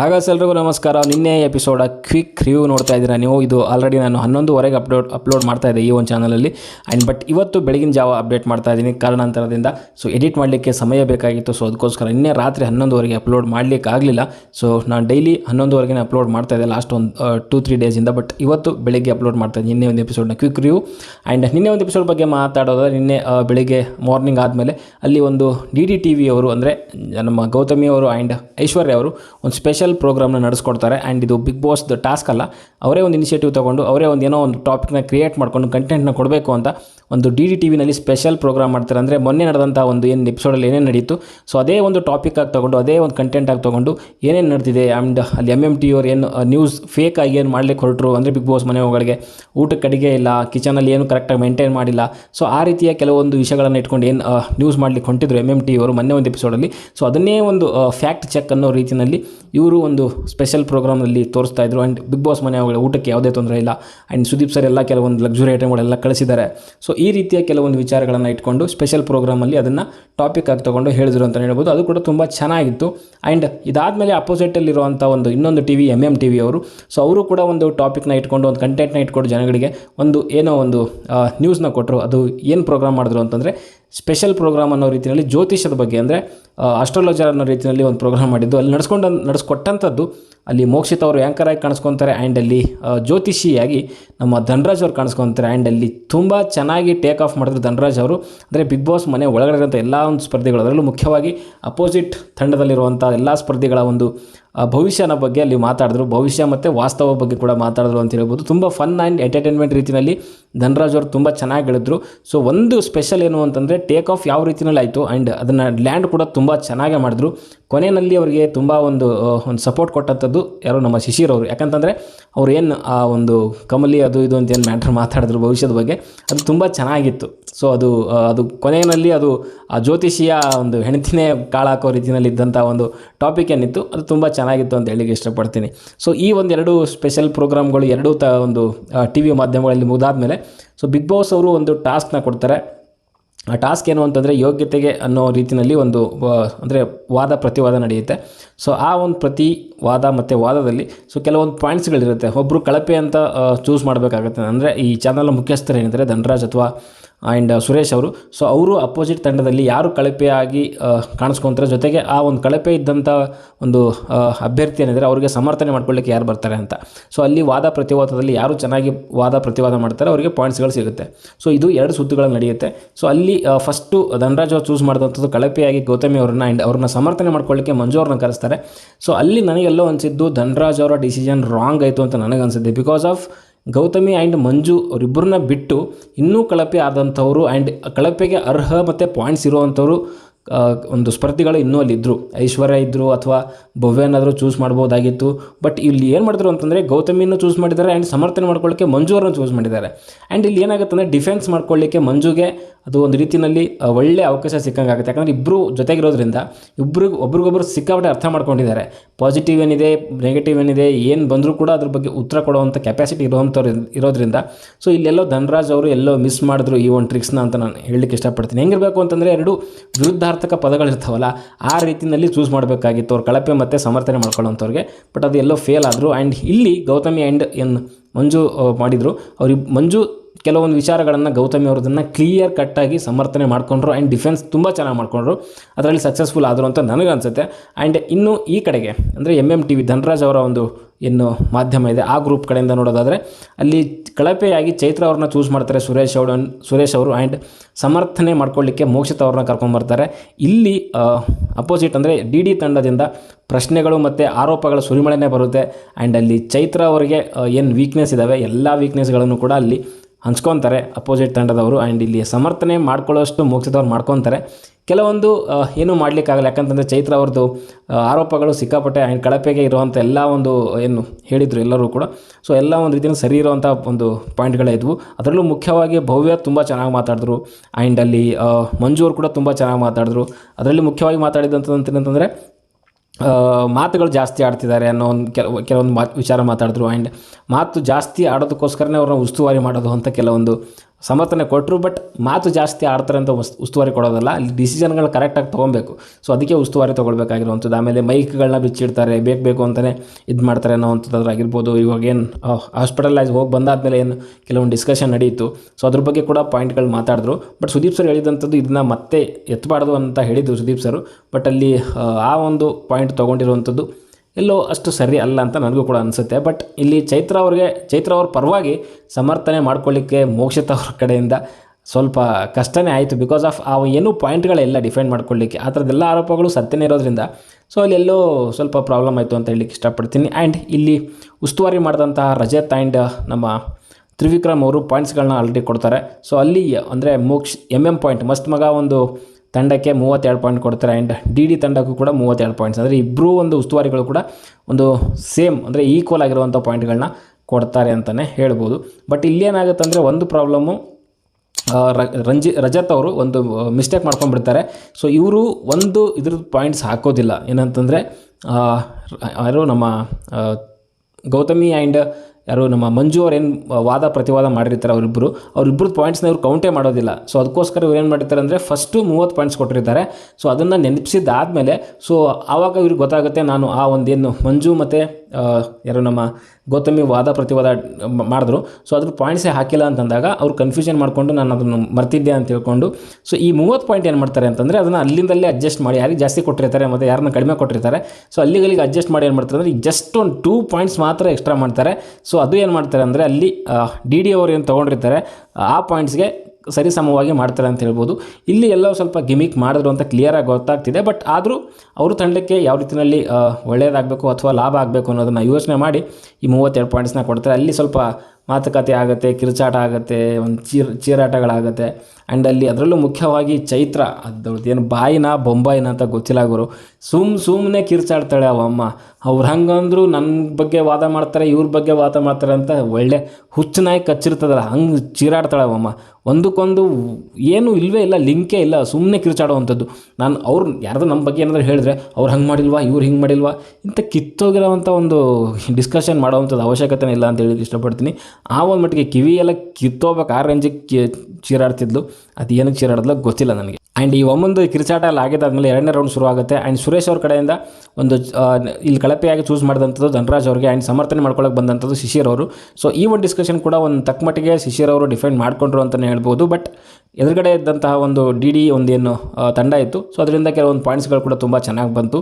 ಹಾಗಾದ್ರೆ ಎಲ್ರಿಗೂ ನಮಸ್ಕಾರ. ನಿನ್ನೆ ಎಪಿಸೋಡ ಕ್ವಿಕ್ ರಿವ್ಯೂ ನೋಡ್ತಾ ಇದ್ದೀರಾ ನೀವು? ಇದು ಆಲ್ರೆಡಿ ನಾನು ಹನ್ನೊಂದುವರೆಗೆ ಅಪ್ಲೋಡ್ ಅಪ್ಲೋಡ್ ಮಾಡ್ತಾ ಇದ್ದೆ ಈ ಒಂದು ಚಾನಲಲ್ಲಿ ಆ್ಯಂಡ್ ಬಟ್ ಇವತ್ತು ಬೆಳಗಿನ ಜಾವ ಅಪ್ಡೇಟ್ ಮಾಡ್ತಾ ಇದ್ದೀನಿ ಕಾರಣಾಂತರದಿಂದ. ಸೊ ಎಡಿಟ್ ಮಾಡಲಿಕ್ಕೆ ಸಮಯ ಬೇಕಾಗಿತ್ತು. ಸೊ ಅದಕ್ಕೋಸ್ಕರ ನಿನ್ನೆ ರಾತ್ರಿ ಹನ್ನೊಂದುವರೆಗೆ ಅಪ್ಲೋಡ್ ಮಾಡಲಿಕ್ಕೆ ಆಗಲಿಲ್ಲ. ಸೊ ನಾನು ಡೈಲಿ ಹನ್ನೊಂದುವರೆಗೆ ಅಪ್ಲೋಡ್ ಮಾಡ್ತಾ ಇದ್ದೆ ಲಾಸ್ಟ್ ಒಂದು ಟೂ ತ್ರೀ ಡೇಸಿಂದ ಬಟ್ ಇವತ್ತು ಬೆಳಿಗ್ಗೆ ಅಪ್ಲೋಡ್ ಮಾಡ್ತಾ ಇದ್ದೀನಿ. ನಿನ್ನೆ ಒಂದು ಎಪಿಸೋಡ್ನ ಕ್ವಿಕ್ ರಿವ್ಯೂ ಆ್ಯಂಡ್ ನಿನ್ನೆ ಒಂದು ಎಪಿಸೋಡ್ ಬಗ್ಗೆ ಮಾತಾಡೋದ್ರೆ ನಿನ್ನೆ ಬೆಳಿಗ್ಗೆ ಮಾರ್ನಿಂಗ್ ಆದಮೇಲೆ ಅಲ್ಲಿ ಒಂದು ಡಿ ಡಿ ಟಿ ವಿ ಅವರು ಅಂದರೆ ನಮ್ಮ ಗೌತಮಿ ಅವರು ಆ್ಯಂಡ್ ಐಶ್ವರ್ಯ ಅವರು ಒಂದು ಸ್ಪೆಷಲ್ ಪ್ರೋಗ್ರಾಮ್ನ ನಡೆಸ್ಕೊಡ್ತಾರೆ. ಆ್ಯಂಡ್ ಇದು ಬಿಗ್ ಬಾಸ್ ದ ಟಾಸ್ಕ್ ಅಲ್ಲ. ಅವರೇ ಒಂದು ಇನಿಷಿಯೇಟಿವ್ ತೊಗೊಂಡು, ಅವರೇ ಒಂದು ಏನೋ ಒಂದು ಟಾಪಿಕ್ನ ಕ್ರಿಯೇಟ್ ಮಾಡ್ಕೊಂಡು ಕಂಟೆಂಟ್ನ ಕೊಡಬೇಕು ಅಂತ ಒಂದು ಡಿ ಡಿ ಟಿ ವಿನಲ್ಲಿ ಸ್ಪೆಷಲ್ ಪ್ರೋಗ್ರಾಮ್ ಮಾಡ್ತಾರೆ. ಅಂದರೆ ಮೊನ್ನೆ ನಡೆದಂಥ ಒಂದು ಏನು ಎಪಿಸೋಡಲ್ಲಿ ಏನೇನು ನಡೀತು. ಸೊ ಅದೇ ಒಂದು ಟಾಪಿಕ್ ಆಗಿ ತೊಗೊಂಡು, ಅದೇ ಒಂದು ಕಂಟೆಂಟ್ ಆಗಿ ತೊಗೊಂಡು ಏನೇನು ನಡೆದಿದೆ. ಆ್ಯಂಡ್ ಅಲ್ಲಿ ಎಂ ಎಂ ಟಿ ಅವ್ರು ಏನು ನ್ಯೂಸ್ ಫೇಕ್ ಆಗಿ ಏನು ಮಾಡ್ಲಿಕ್ಕೆ ಹೊರಟರು. ಅಂದರೆ ಬಿಗ್ ಬಾಸ್ ಮನೆ ಒಳಗಡೆ ಊಟಕ್ಕೆ ಅಡಿಗೆ ಇಲ್ಲ ಕಿಚನಲ್ಲಿ ಏನು ಕರೆಕ್ಟಾಗಿ ಮೇಂಟೈನ್ ಮಾಡಿಲ್ಲ. ಸೊ ಆ ರೀತಿಯ ಕೆಲವೊಂದು ವಿಷಯಗಳನ್ನು ಇಟ್ಕೊಂಡು ಏನು ನ್ಯೂಸ್ ಮಾಡಲಿಕ್ಕೆ ಹೊಂಟಿದ್ರು ಎಂ ಎಂ ಟಿ ಅವರು ಮೊನ್ನೆ ಒಂದು ಎಪಿಸೋಡಲ್ಲಿ ಸೊ ಅದನ್ನೇ ಒಂದು ಫ್ಯಾಕ್ಟ್ ಚೆಕ್ ಅನ್ನೋ ರೀತಿಯಲ್ಲಿ ಇವರು ಒಂದು ಸ್ಪೆಷಲ್ ಪ್ರೋಗ್ರಾಮಲ್ಲಿ ತೋರಿಸ್ತಾ ಇದ್ರು. ಆ್ಯಂಡ್ ಬಿಗ್ ಬಾಸ್ ಮನೆ ಊಟಕ್ಕೆ ಯಾವುದೇ ತೊಂದರೆ ಇಲ್ಲ. ಆ್ಯಂಡ್ ಸುದೀಪ್ ಸರ್ ಎಲ್ಲ ಕೆಲವೊಂದು ಲಕ್ಸುರಿ ಐಟಮ್ಗಳೆಲ್ಲ ಕಳಿಸಿದ್ದಾರೆ. ಸೊ ಈ ರೀತಿಯ ಕೆಲವೊಂದು ವಿಚಾರಗಳನ್ನು ಇಟ್ಕೊಂಡು ಸ್ಪೆಷಲ್ ಪ್ರೋಗ್ರಾಮಲ್ಲಿ ಅದನ್ನು ಟಾಪಿಕ್ ಆಗಿ ತೊಗೊಂಡು ಹೇಳಿದ್ರು ಅಂತ ಹೇಳ್ಬೋದು. ಅದು ಕೂಡ ತುಂಬ ಚೆನ್ನಾಗಿತ್ತು. ಆ್ಯಂಡ್ ಇದಾದಮೇಲೆ ಅಪೋಸಿಟಲ್ಲಿರುವಂಥ ಒಂದು ಇನ್ನೊಂದು T V M M T V ಅವರು. ಸೊ ಅವರು ಕೂಡ ಒಂದು ಟಾಪಿಕ್ನ ಇಟ್ಕೊಂಡು, ಒಂದು ಕಂಟೆಂಟ್ನ ಇಟ್ಕೊಂಡು ಜನಗಳಿಗೆ ಒಂದು ಏನೋ ಒಂದು ನ್ಯೂಸ್ನ ಕೊಟ್ಟರು ಅದು ಏನು ಪ್ರೋಗ್ರಾಮ್ ಮಾಡಿದ್ರು ಅಂತಂದರೆ ಸ್ಪೆಷಲ್ ಪ್ರೋಗ್ರಾಮ್ ಅನ್ನೋ ರೀತಿಯಲ್ಲಿ ಜ್ಯೋತಿಷದ ಬಗ್ಗೆ ಅಂದರೆ ಅಸ್ಟ್ರಾಲಜರ್ ಅನ್ನೋ ರೀತಿಯಲ್ಲಿ ಒಂದು ಪ್ರೋಗ್ರಾಮ್ ಮಾಡಿದ್ದು. ಅಲ್ಲಿ ನಡೆಸ್ಕೊಂಡು, ನಡೆಸ್ಕೊಟ್ಟಂಥದ್ದು ಅಲ್ಲಿ ಮೋಕ್ಷಿತ್ ಅವರು ಆ್ಯಂಕರ್ ಆಗಿ ಕಾಣಿಸ್ಕೊತಾರೆ ಆ್ಯಂಡ್ ಅಲ್ಲಿ ಜ್ಯೋತಿಷಿಯಾಗಿ ನಮ್ಮ ಧನರಾಜ್ ಅವರು ಕಾಣಿಸ್ಕೊತಾರೆ ಆ್ಯಂಡ್ ಅಲ್ಲಿ ತುಂಬ ಚೆನ್ನಾಗಿ ಟೇಕ್ ಆಫ್ ಮಾಡಿದ್ರು ಧನರಾಜ್ ಅವರು. ಅಂದರೆ ಬಿಗ್ ಬಾಸ್ ಮನೆ ಒಳಗಡೆ ಇರೋಂಥ ಎಲ್ಲ ಒಂದು ಸ್ಪರ್ಧೆಗಳು, ಅದರಲ್ಲೂ ಮುಖ್ಯವಾಗಿ ಅಪೋಸಿಟ್ ತಂಡದಲ್ಲಿರುವಂಥ ಎಲ್ಲ ಸ್ಪರ್ಧಿಗಳ ಒಂದು ಭವಿಷ್ಯನ ಬಗ್ಗೆ ಅಲ್ಲಿ ಮಾತಾಡಿದ್ರು. ಭವಿಷ್ಯ ಮತ್ತು ವಾಸ್ತವ ಬಗ್ಗೆ ಕೂಡ ಮಾತಾಡಿದ್ರು ಅಂತ ಹೇಳ್ಬೋದು. ತುಂಬ ಫನ್ ಆ್ಯಂಡ್ ಎಂಟರ್ಟೈನ್ಮೆಂಟ್ ರೀತಿಯಲ್ಲಿ ಧನರಾಜ್ ಅವರು ತುಂಬ ಚೆನ್ನಾಗಿ ಹೇಳಿದ್ರು. ಸೊ ಒಂದು ಸ್ಪೆಷಲ್ ಏನು ಅಂತಂದರೆ ಟೇಕ್ ಆಫ್ ಯಾವ ರೀತಿಯಲ್ಲಿ ಆಯಿತು ಆ್ಯಂಡ್ ಅದನ್ನು ಲ್ಯಾಂಡ್ ಕೂಡ ತುಂಬ ಚೆನ್ನಾಗೇ ಮಾಡಿದ್ರು. ಕೊನೆಯಲ್ಲಿ ಅವರಿಗೆ ತುಂಬ ಒಂದು ಒಂದು ಸಪೋರ್ಟ್ ಕೊಟ್ಟಂಥದ್ದು ಯಾರೋ ನಮ್ಮ ಶಿಶಿರ್ ಅವರು. ಯಾಕಂತಂದರೆ ಅವ್ರು ಏನು, ಆ, ಒಂದು ಕಮಲಿ ಅದು ಇದು ಅಂತ ಏನು ಮ್ಯಾಟ್ರ್ ಮಾತಾಡಿದ್ರು ಭವಿಷ್ಯದ ಬಗ್ಗೆ, ಅದು ತುಂಬ ಚೆನ್ನಾಗಿತ್ತು. ಸೊ ಅದು ಅದು ಕೊನೆಯಲ್ಲಿ ಅದು, ಆ ಜ್ಯೋತಿಷಿಯ ಒಂದು ಹೆಣ್ತಿನೇ ಕಾಳಾಕೋ ರೀತಿಯಲ್ಲಿ ಇದ್ದಂಥ ಒಂದು ಟಾಪಿಕ್ ಏನಿತ್ತು, ಅದು ತುಂಬ ಚೆನ್ನಾಗಿತ್ತು ಅಂತ ಹೇಳಿಕ್ಕೆ ಇಷ್ಟಪಡ್ತೀನಿ. ಸೊ ಈ ಒಂದು ಎರಡು ಸ್ಪೆಷಲ್ ಪ್ರೋಗ್ರಾಮ್ಗಳು ಎರಡೂ ತ ಒಂದು ಟಿ ವಿ ಮಾಧ್ಯಮಗಳಲ್ಲಿ ಮುಗಿದಾದ್ಮೇಲೆ ಸೊ ಬಿಗ್ ಬಾಸ್ ಅವರು ಒಂದು ಟಾಸ್ಕ್ನ ಕೊಡ್ತಾರೆ. ಆ ಟಾಸ್ಕ್ ಏನು ಅಂತಂದರೆ ಯೋಗ್ಯತೆಗೆ ಅನ್ನೋ ರೀತಿಯಲ್ಲಿ ಒಂದು ಅಂದರೆ ವಾದ ಪ್ರತಿವಾದ ನಡೆಯುತ್ತೆ. ಸೊ ಆ ಒಂದು ಪ್ರತಿ ವಾದ ಮತ್ತು ವಾದದಲ್ಲಿ ಸೊ ಕೆಲವೊಂದು ಪಾಯಿಂಟ್ಸ್ಗಳಿರುತ್ತೆ ಒಬ್ಬರು ಕಳಪೆ ಅಂತ ಚೂಸ್ ಮಾಡಬೇಕಾಗುತ್ತೆ. ಅಂದರೆ ಈ ಚಾನಲ್ನ ಮುಖ್ಯಸ್ಥರು ಏನಿದ್ದಾರೆ ಧನರಾಜ್ ಅಥವಾ ಆ್ಯಂಡ್ ಸುರೇಶ್ ಅವರು. ಸೊ ಅವರು ಅಪೋಸಿಟ್ ತಂಡದಲ್ಲಿ ಯಾರು ಕಳಪೆಯಾಗಿ ಕಾಣಿಸ್ಕೊಂತಾರೆ. ಜೊತೆಗೆ ಆ ಒಂದು ಕಳಪೆ ಇದ್ದಂಥ ಒಂದು ಅಭ್ಯರ್ಥಿ ಏನಿದ್ರೆ, ಅವರಿಗೆ ಸಮರ್ಥನೆ ಮಾಡ್ಕೊಳ್ಳಿಕ್ಕೆ ಯಾರು ಬರ್ತಾರೆ ಅಂತ. ಸೊ ಅಲ್ಲಿ ವಾದ ಪ್ರತಿವಾದದಲ್ಲಿ ಯಾರು ಚೆನ್ನಾಗಿ ವಾದ ಪ್ರತಿವಾದ ಮಾಡ್ತಾರೆ, ಅವರಿಗೆ ಪಾಯಿಂಟ್ಸ್ಗಳು ಸಿಗುತ್ತೆ. ಸೊ ಇದು ಎರಡು ಸುತ್ತುಗಳು ನಡೆಯುತ್ತೆ. ಸೊ ಅಲ್ಲಿ ಫಸ್ಟು ಧನರಾಜ್ ಅವರು ಚೂಸ್ ಮಾಡಿದಂಥದ್ದು ಕಳಪೆಯಾಗಿ ಗೌತಮಿ ಅವ್ರನ್ನ ಆ್ಯಂಡ್ ಅವ್ರನ್ನ ಸಮರ್ಥನೆ ಮಾಡ್ಕೊಳ್ಳಿಕ್ಕೆ ಮಂಜು ಅವ್ರನ್ನ ಕರೆಸ್ತಾರೆ. ಸೊ ಅಲ್ಲಿ ನನಗೆಲ್ಲೋ ಅನಿಸಿದ್ದು ಧನರಾಜ್ ಅವರ ಡಿಸಿಷನ್ ರಾಂಗ್ ಆಯಿತು ಅಂತ ನನಗೆ because of Gautami and Manju ಅವರಿಬ್ಬರನ್ನ ಬಿಟ್ಟು ಇನ್ನೂ ಕಳಪೆ ಆದಂಥವರು ಆ್ಯಂಡ್ ಕಳಪೆಗೆ ಅರ್ಹ ಮತ್ತು ಪಾಯಿಂಟ್ಸ್ ಇರುವಂಥವರು ಒಂದು ಸ್ಪರ್ಧಿಗಳು ಇನ್ನೂ ಅಲ್ಲಿ ಇದ್ದರು ಐಶ್ವರ್ಯ ಇದ್ದರು ಅಥವಾ ಭವ್ಯನಾದರೂ ಚೂಸ್ ಮಾಡ್ಬೋದಾಗಿತ್ತು. ಬಟ್ ಇಲ್ಲಿ ಏನು ಮಾಡಿದ್ರು ಅಂತಂದರೆ ಗೌತಮಿಯನ್ನು ಚೂಸ್ ಮಾಡಿದ್ದಾರೆ ಆ್ಯಂಡ್ ಸಮರ್ಥನೆ ಮಾಡ್ಕೊಳ್ಳೋಕ್ಕೆ ಮಂಜು ಅವ್ರನ್ನ ಚೂಸ್ ಮಾಡಿದ್ದಾರೆ. ಆ್ಯಂಡ್ ಇಲ್ಲಿ ಏನಾಗುತ್ತೆ ಅಂದರೆ ಡಿಫೆನ್ಸ್ ಮಾಡ್ಕೊಳ್ಳಿಕ್ಕೆ ಮಂಜುಗೆ ಅದು ಒಂದು ರೀತಿಯಲ್ಲಿ ಒಳ್ಳೆಯ ಒಳ್ಳೆ ಅವಕಾಶ ಸಿಕ್ಕಂಗೆ ಆಗುತ್ತೆ ಯಾಕಂದರೆ ಇಬ್ಬರು ಜೊತೆಗಿರೋದ್ರಿಂದ ಇಬ್ಬರಿಗೂ ಒಬ್ರಿಗೊಬ್ರು ಸಿಕ್ಕಾಪಟ್ಟೆ ಅರ್ಥ ಮಾಡ್ಕೊಂಡಿದ್ದಾರೆ. ಪಾಸಿಟಿವ್ ಏನಿದೆ ನೆಗೆಟಿವ್ ಏನಿದೆ, ಏನು ಬಂದರೂ ಕೂಡ ಅದ್ರ ಬಗ್ಗೆ ಉತ್ತರ ಕೊಡುವಂಥ ಕೆಪಾಸಿಟಿ ಇರುವಂಥವ್ರು ಇರೋದ್ರಿಂದ. ಸೊ ಇಲ್ಲೆಲ್ಲೋ ಧನರಾಜ್ ಅವರು ಎಲ್ಲೋ ಮಿಸ್ ಮಾಡಿದ್ರು ಈ ಒಂದು ಟ್ರಿಕ್ಸ್ನ ಅಂತ ನಾನು ಹೇಳಲಿಕ್ಕೆ ಇಷ್ಟಪಡ್ತೀನಿ. ಹೆಂಗಿರಬೇಕು ಅಂತಂದರೆ ಎರಡು ವಿರುದ್ಧಾರ್ಥಕ ಪದಗಳಿರ್ತಾವಲ್ಲ ಆ ರೀತಿಯಲ್ಲಿ ಚೂಸ್ ಮಾಡಬೇಕಾಗಿತ್ತು. ಅವ್ರು ಕಳಪೆ ಮತ್ತು ಸಮರ್ಥನೆ ಮಾಡ್ಕೊಳ್ಳೋಂಥವ್ರಿಗೆ ಬಟ್ ಅದು ಎಲ್ಲೋ ಫೇಲ್ ಆದರು ಆ್ಯಂಡ್ ಇಲ್ಲಿ ಗೌತಮಿ ಆ್ಯಂಡ್ ಏನು ಮಂಜು ಮಾಡಿದರು. ಅವ್ರಿಗೆ ಮಂಜು ಕೆಲವೊಂದು ವಿಚಾರಗಳನ್ನು ಗೌತಮಿ ಅವ್ರದನ್ನು ಕ್ಲಿಯರ್ ಕಟ್ಟಾಗಿ ಸಮರ್ಥನೆ ಮಾಡ್ಕೊಂಡ್ರು ಆ್ಯಂಡ್ ಡಿಫೆನ್ಸ್ ತುಂಬ ಚೆನ್ನಾಗಿ ಮಾಡಿಕೊಂಡ್ರು. ಅದರಲ್ಲಿ ಸಕ್ಸಸ್ಫುಲ್ ಆದರು ಅಂತ ನನಗೆ ಅನಿಸುತ್ತೆ. ಆ್ಯಂಡ್ ಇನ್ನು ಈ ಕಡೆಗೆ, ಅಂದರೆ M M T V Dhanraj ಅವರ ಒಂದು ಏನು ಮಾಧ್ಯಮ ಇದೆ, ಆ ಗ್ರೂಪ್ ಕಡೆಯಿಂದ ನೋಡೋದಾದರೆ, ಅಲ್ಲಿ ಕಳಪೆಯಾಗಿ ಚೈತ್ರ ಅವ್ರನ್ನ ಚೂಸ್ ಮಾಡ್ತಾರೆ ಸುರೇಶ್ ಅವರು ಸುರೇಶ್ ಅವರು ಆ್ಯಂಡ್ ಸಮರ್ಥನೆ ಮಾಡ್ಕೊಳ್ಳಿಕ್ಕೆ ಮೋಕ್ಷಿತ್ ಅವ್ರನ್ನ ಕರ್ಕೊಂಬರ್ತಾರೆ ಇಲ್ಲಿ ಅಪೋಸಿಟ್ ಅಂದರೆ ಡಿ ಡಿ ತಂಡದಿಂದ ಪ್ರಶ್ನೆಗಳು ಮತ್ತು ಆರೋಪಗಳ ಸುರಿಮಳೆನೇ ಬರುತ್ತೆ. ಆ್ಯಂಡ್ ಅಲ್ಲಿ ಚೈತ್ರ ಅವರಿಗೆ ಏನು ವೀಕ್ನೆಸ್ ಇದ್ದಾವೆ ಎಲ್ಲ ವೀಕ್ನೆಸ್ಗಳನ್ನು ಕೂಡ ಅಲ್ಲಿ ಹಂಚ್ಕೊತಾರೆ. ಅಪೋಸಿಟ್ ತಂಡದವರು ಆ್ಯಂಡ್ ಇಲ್ಲಿ ಸಮರ್ಥನೆ ಮಾಡ್ಕೊಳ್ಳೋಷ್ಟು ಮೋಕ್ಷದವ್ರು ಮಾಡ್ಕೊತಾರೆ. ಕೆಲವೊಂದು ಏನೂ ಮಾಡಲಿಕ್ಕಾಗಲ್ಲ. ಯಾಕಂತಂದರೆ ಚೈತ್ರ ಅವ್ರದ್ದು ಆರೋಪಗಳು ಸಿಕ್ಕಾಪಟ್ಟೆ ಆ್ಯಂಡ್ ಕಳಪೆಗೆ ಇರುವಂಥ ಎಲ್ಲ ಒಂದು, ಏನು ಹೇಳಿದರು ಎಲ್ಲರೂ ಕೂಡ. ಸೊ ಎಲ್ಲ ಒಂದು ರೀತಿಯಲ್ಲಿ ಸರಿ ಇರುವಂಥ ಒಂದು ಪಾಯಿಂಟ್ಗಳೇ ಇದ್ವು. ಅದರಲ್ಲೂ ಮುಖ್ಯವಾಗಿ ಭವ್ಯ ತುಂಬ ಚೆನ್ನಾಗಿ ಮಾತಾಡಿದ್ರು. ಆ್ಯಂಡ್ ಅಲ್ಲಿ ಮಂಜು ಅವರು ಕೂಡ ತುಂಬ ಚೆನ್ನಾಗಿ ಮಾತಾಡಿದ್ರು. ಅದರಲ್ಲಿ ಮುಖ್ಯವಾಗಿ ಮಾತಾಡಿದಂಥದ್ದು ಅಂತಂದರೆ ಮಾತುಗಳು ಜಾಸ್ತಿ ಆಡ್ತಿದ್ದಾರೆ ಅನ್ನೋ ಒಂದು ಕೆಲವು ಕೆಲವೊಂದು ಮಾತು ವಿಚಾರ ಮಾತಾಡಿದ್ರು. ಆ್ಯಂಡ್ ಮಾತು ಜಾಸ್ತಿ ಆಡೋದಕ್ಕೋಸ್ಕರನೇ ಅವ್ರನ್ನ ಉಸ್ತುವಾರಿ ಮಾಡೋದು ಅಂತ ಕೆಲವೊಂದು ಸಮರ್ಥನೆ ಕೊಟ್ಟರು ಬಟ್ ಮಾತು ಜಾಸ್ತಿ ಆಡ್ತಾರೆ ಅಂತ ಉಸ್ ಉಸ್ತುವಾರಿ ಕೊಡೋದಲ್ಲ. ಅಲ್ಲಿ ಡಿಸಿಷನ್ಗಳು ಕರೆಕ್ಟಾಗಿ ತೊಗೊಬೇಕು. ಸೊ ಅದಕ್ಕೆ ಉಸ್ತುವಾರಿ ತೊಗೊಳ್ಬೇಕಾಗಿರುವಂಥದ್ದು. ಆಮೇಲೆ ಮೈಕ್ಗಳನ್ನ ಬಿಚ್ಚಿಡ್ತಾರೆ. ಬೇಕು ಬೇಕು ಅಂತಲೇ ಇದು ಮಾಡ್ತಾರೆ ಅನ್ನೋವಂಥದ್ದು ಆಗಿರ್ಬೋದು ಇವಾಗ ಏನು ಹಾಸ್ಪಿಟಲೈಸ್ ಹೋಗಿ ಬಂದಾದಮೇಲೆ ಏನು ಕೆಲವೊಂದು ಡಿಸ್ಕಷನ್ ನಡೆಯಿತು ಸೊ ಅದ್ರ ಬಗ್ಗೆ ಕೂಡ ಪಾಯಿಂಟ್ಗಳು ಮಾತಾಡಿದ್ರು. ಬಟ್ ಸುದೀಪ್ ಸರ್ ಹೇಳಿದಂಥದ್ದು ಇದನ್ನ ಮತ್ತೆ ಎತ್ತಬಾರ್ದು ಅಂತ ಹೇಳಿದ್ರು ಸುದೀಪ್ ಸರ್ ಬಟ್ ಅಲ್ಲಿ ಆ, ಆ ಒಂದು ಪಾಯಿಂಟ್ ತೊಗೊಂಡಿರುವಂಥದ್ದು ಎಲ್ಲೋ ಅಷ್ಟು ಸರಿ ಅಲ್ಲ ಅಂತ ನನಗೂ ಕೂಡ ಅನಿಸುತ್ತೆ. ಬಟ್ ಇಲ್ಲಿ ಚೈತ್ರ ಅವ್ರಿಗೆ, ಚೈತ್ರ ಅವ್ರ ಪರವಾಗಿ ಸಮರ್ಥನೆ ಮಾಡ್ಕೊಳ್ಳಿಕ್ಕೆ ಮೋಕ್ಷಿತ ಅವ್ರ ಕಡೆಯಿಂದ ಸ್ವಲ್ಪ ಕಷ್ಟನೇ ಆಯಿತು. ಬಿಕಾಸ್ ಆಫ್ ಆ ಏನೂ ಪಾಯಿಂಟ್ಗಳೆಲ್ಲ ಡಿಫೆಂಡ್ ಮಾಡ್ಕೊಳ್ಳಿಕ್ಕೆ. ಆ ಥರದ್ದೆಲ್ಲ ಆರೋಪಗಳು ಸತ್ಯನೇ ಇರೋದ್ರಿಂದ. ಸೊ ಅಲ್ಲೆಲ್ಲೋ ಸ್ವಲ್ಪ ಪ್ರಾಬ್ಲಮ್ ಆಯಿತು ಅಂತ ಹೇಳಲಿಕ್ಕೆ ಇಷ್ಟಪಡ್ತೀನಿ. ಆ್ಯಂಡ್ ಇಲ್ಲಿ ಉಸ್ತುವಾರಿ ಮಾಡಿದಂತಹ ರಜತ್ ಆ್ಯಂಡ್ ನಮ್ಮ ತ್ರಿವಿಕ್ರಮ್ ಅವರು ಪಾಯಿಂಟ್ಸ್ಗಳನ್ನ ಆಲ್ರೆಡಿ ಕೊಡ್ತಾರೆ. ಸೊ ಅಲ್ಲಿ ಅಂದರೆ ಮೋಕ್ಷ ಎಂ ಎಂ ಪಾಯಿಂಟ್ ಮಸ್ತ್ ಮಗ ಒಂದು ತಂಡಕ್ಕೆ ಮೂವತ್ತೆರಡು ಪಾಯಿಂಟ್ ಕೊಡ್ತಾರೆ ಆ್ಯಂಡ್ ಡಿ ಡಿ ತಂಡಕ್ಕೂ ಕೂಡ ಮೂವತ್ತೆರಡು ಪಾಯಿಂಟ್ಸ್ ಅಂದರೆ ಇಬ್ಬರೂ ಒಂದು ಉಸ್ತುವಾರಿಗಳು ಕೂಡ ಒಂದು ಸೇಮ್ ಅಂದರೆ ಈಕ್ವಲ್ ಆಗಿರುವಂಥ ಪಾಯಿಂಟ್ಗಳನ್ನ ಕೊಡ್ತಾರೆ ಅಂತಲೇ ಹೇಳ್ಬೋದು. ಬಟ್ ಇಲ್ಲೇನಾಗುತ್ತೆ ಅಂದರೆ ಒಂದು ಪ್ರಾಬ್ಲಮ್ಮು ರಂಜಿ, ರಜತ್ ಅವರು ಒಂದು ಮಿಸ್ಟೇಕ್ ಮಾಡ್ಕೊಂಡ್ಬಿಡ್ತಾರೆ. ಸೊ ಇವರು ಒಂದು ಇದ್ರದ್ದು ಪಾಯಿಂಟ್ಸ್ ಹಾಕೋದಿಲ್ಲ. ಏನಂತಂದರೆ ಯಾರು ನಮ್ಮ ಗೌತಮಿ ಆ್ಯಂಡ್ ಯಾರು ನಮ್ಮ ಮಂಜು ಅವ್ರು ಏನು ವಾದ ಪ್ರತಿವಾದ ಮಾಡಿರ್ತಾರೆ ಅವರಿಬ್ಬರು ಅವರಿಬ್ಬರದ್ದು ಪಾಯಿಂಟ್ಸ್ನ ಇವ್ರು ಕೌಂಟೇ ಮಾಡೋದಿಲ್ಲ. ಸೊ ಅದಕ್ಕೋಸ್ಕರ ಇವ್ರು ಏನು ಮಾಡಿರ್ತಾರೆ ಅಂದರೆ ಫಸ್ಟು ಮೂವತ್ತು ಪಾಯಿಂಟ್ಸ್ ಕೊಟ್ಟಿರ್ತಾರೆ. ಸೊ ಅದನ್ನು ನೆನಪಿಸಿದ್ದಾದಮೇಲೆ ಸೊ ಆವಾಗ ಇವ್ರಿಗೆ ಗೊತ್ತಾಗುತ್ತೆ ನಾನು ಆ ಒಂದೇನು ಮಂಜು ಮತ್ತು ಯಾರು ನಮ್ಮ ಗೌತಮಿ ವಾದ ಪ್ರತಿವಾದ ಮಾಡಿದ್ರು. ಸೊ ಅದ್ರ ಪಾಯಿಂಟ್ಸೇ ಹಾಕಿಲ್ಲ ಅಂತಂದಾಗ ಅವ್ರು ಕನ್ಫ್ಯೂಷನ್ ಮಾಡಿಕೊಂಡು ನಾನು ಅದನ್ನು ಮರ್ತಿದ್ದೆ ಅಂತ ತಿಳ್ಕೊಂಡು ಸೊ ಈ ಮೂವತ್ತು ಪಾಯಿಂಟ್ ಏನು ಮಾಡ್ತಾರೆ ಅಂತಂದರೆ ಅದನ್ನು ಅಲ್ಲಿಂದಲ್ಲೇ ಅಡ್ಜಸ್ಟ್ ಮಾಡಿ, ಯಾರಿಗೆ ಜಾಸ್ತಿ ಕೊಟ್ಟಿರ್ತಾರೆ ಮತ್ತು ಯಾರನ್ನ ಕಡಿಮೆ ಕೊಟ್ಟಿರ್ತಾರೆ. ಸೊ ಅಲ್ಲಿಗಲ್ಲಿಗೆ ಅಡ್ಜಸ್ಟ್ ಮಾಡಿ ಏನು ಮಾಡ್ತಾರೆ ಅಂದರೆ ಜಸ್ಟ್ ಒಂದು ಟೂ ಪಾಯಿಂಟ್ಸ್ ಮಾತ್ರ ಎಕ್ಸ್ಟ್ರಾ ಮಾಡ್ತಾರೆ. ಸೊ ಅದು ಏನು ಮಾಡ್ತಾರೆ ಅಂದರೆ ಅಲ್ಲಿ ಡಿ ಡಿ ಅವರು ಏನು ತೊಗೊಂಡಿರ್ತಾರೆ, ಆ ಪಾಯಿಂಟ್ಸ್ಗೆ ಸರಿಸಮವಾಗಿ ಮಾಡ್ತಾರೆ ಅಂತ ಹೇಳ್ಬೋದು. ಇಲ್ಲಿ ಎಲ್ಲೋ ಸ್ವಲ್ಪ ಗಿಮಿಕ್ ಮಾಡಿದ್ರು ಅಂತ ಕ್ಲಿಯರಾಗಿ ಗೊತ್ತಾಗ್ತಿದೆ ಬಟ್ ಆದರೂ ಅವರು ತಂಡಕ್ಕೆ ಯಾವ ರೀತಿಯಲ್ಲಿ ಒಳ್ಳೆಯದಾಗಬೇಕು ಅಥವಾ ಲಾಭ ಆಗಬೇಕು ಅನ್ನೋದನ್ನು ಯೋಚನೆ ಮಾಡಿ ಈ ಮೂವತ್ತೆರಡು ಪಾಯಿಂಟ್ಸ್ನ ಕೊಡ್ತಾರೆ. ಅಲ್ಲಿ ಸ್ವಲ್ಪ ಮಾತುಕತೆ ಆಗುತ್ತೆ, ಕಿರುಚಾಟ ಆಗುತ್ತೆ, ಒಂದು ಚೀರ್, ಚೀರಾಟಗಳಾಗುತ್ತೆ. ಆ್ಯಂಡ್ ಅಲ್ಲಿ ಅದರಲ್ಲೂ ಮುಖ್ಯವಾಗಿ ಚೈತ್ರ ಅದ್ರದ್ದು ಏನು ಬಾಯಿನ, ಬೊಂಬಾಯಿನ ಅಂತ ಗೊತ್ತಿಲ್ಲ ಗುರು. ಸುಮ್ ಸುಮ್ಮನೆ ಕಿರ್ಚಾಡ್ತಾಳೆ ಅವಮ್ಮ ಅವ್ರು ಹಂಗಂದ್ರು ನನ್ನ ಬಗ್ಗೆ ವಾದ ಮಾಡ್ತಾರೆ, ಇವ್ರ ಬಗ್ಗೆ ವಾದ ಮಾಡ್ತಾರೆ ಅಂತ ಒಳ್ಳೆ ಹುಚ್ಚನಾಗಿ ಕಚ್ಚಿರ್ತದಲ್ಲ, ಹಂಗೆ ಚೀರಾಡ್ತಾಳೆ ಅವಮ್ಮ ಒಂದಕ್ಕೊಂದು ಏನೂ ಇಲ್ಲವೇ ಇಲ್ಲ, ಲಿಂಕೇ ಇಲ್ಲ ಸುಮ್ಮನೆ ಕಿರ್ಚಾಡುವಂಥದ್ದು. ನಾನು ಅವ್ರು ಯಾರ್ದು ನಮ್ಮ ಬಗ್ಗೆ ಏನಾದರೂ ಹೇಳಿದ್ರೆ, ಅವ್ರು ಹಂಗೆ ಮಾಡಿಲ್ವಾ, ಇವ್ರು ಹಿಂಗೆ ಮಾಡಿಲ್ವಾ? ಇಂಥ ಕಿತ್ತೋಗಿರೋವಂಥ ಒಂದು ಡಿಸ್ಕಷನ್ ಮಾಡೋವಂಥದ್ದು ಅವಶ್ಯಕತೆನೇ ಇಲ್ಲ ಅಂತ ಹೇಳಿ ಇಷ್ಟಪಡ್ತೀನಿ. ಆ ಒಂದು ಮಟ್ಟಿಗೆ ಕಿವಿ ಎಲ್ಲ ಕಿತ್ತೋಗ್ಬೇಕು. ಆ ರೇಂಜಿಗೆ ಚೀರಾಡ್ತಿದ್ಲು. ಅದು ಏನಕ್ಕೆ ಚೀರಾಡಿದ್ಲು ಗೊತ್ತಿಲ್ಲ ನನಗೆ. ಆ್ಯಂಡ್ ಈ ಕಿರಿಚಾಟ ಕಿರ್ಚಾಟ ಎಲ್ಲ ಆಗಿದ್ದಾದ್ಮೇಲೆ ಎರಡನೇ ರೌಂಡ್ ಶುರು ಆಗುತ್ತೆ ಆ್ಯಂಡ್ ಸುರೇಶ್ ಅವ್ರ ಕಡೆಯಿಂದ ಒಂದು ಇಲ್ಲಿ ಕಳಪೆಯಾಗಿ ಚೂಸ್ ಮಾಡಿದಂಥದ್ದು ಧನರಾಜ್ ಅವ್ರಿಗೆ ಆ್ಯಂಡ್ ಸಮರ್ಥನೆ ಮಾಡ್ಕೊಳ್ಳೋಕೆ ಬಂದಂಥದ್ದು ಶಿಶಿರ್ ಅವರು. ಸೊ ಈ ಒಂದು ಡಿಸ್ಕಷನ್ ಕೂಡ ಒಂದು ತಕ್ಕಮಟ್ಟಿಗೆ ಶಿಶಿರ್ ಅವರು ಡಿಫೆಂಡ್ ಮಾಡಿಕೊಂಡ್ರು ಅಂತಲೇ ಹೇಳ್ಬೋದು. ಬಟ್ ಎದುರುಗಡೆ ಇದ್ದಂತಹ ಒಂದು ಡಿ ಡಿ ಒಂದೇನು ತಂಡ ಇತ್ತು. ಸೊ ಅದರಿಂದ ಕೆಲವೊಂದು ಪಾಯಿಂಟ್ಸ್ಗಳು ಕೂಡ ತುಂಬ ಚೆನ್ನಾಗಿ ಬಂತು.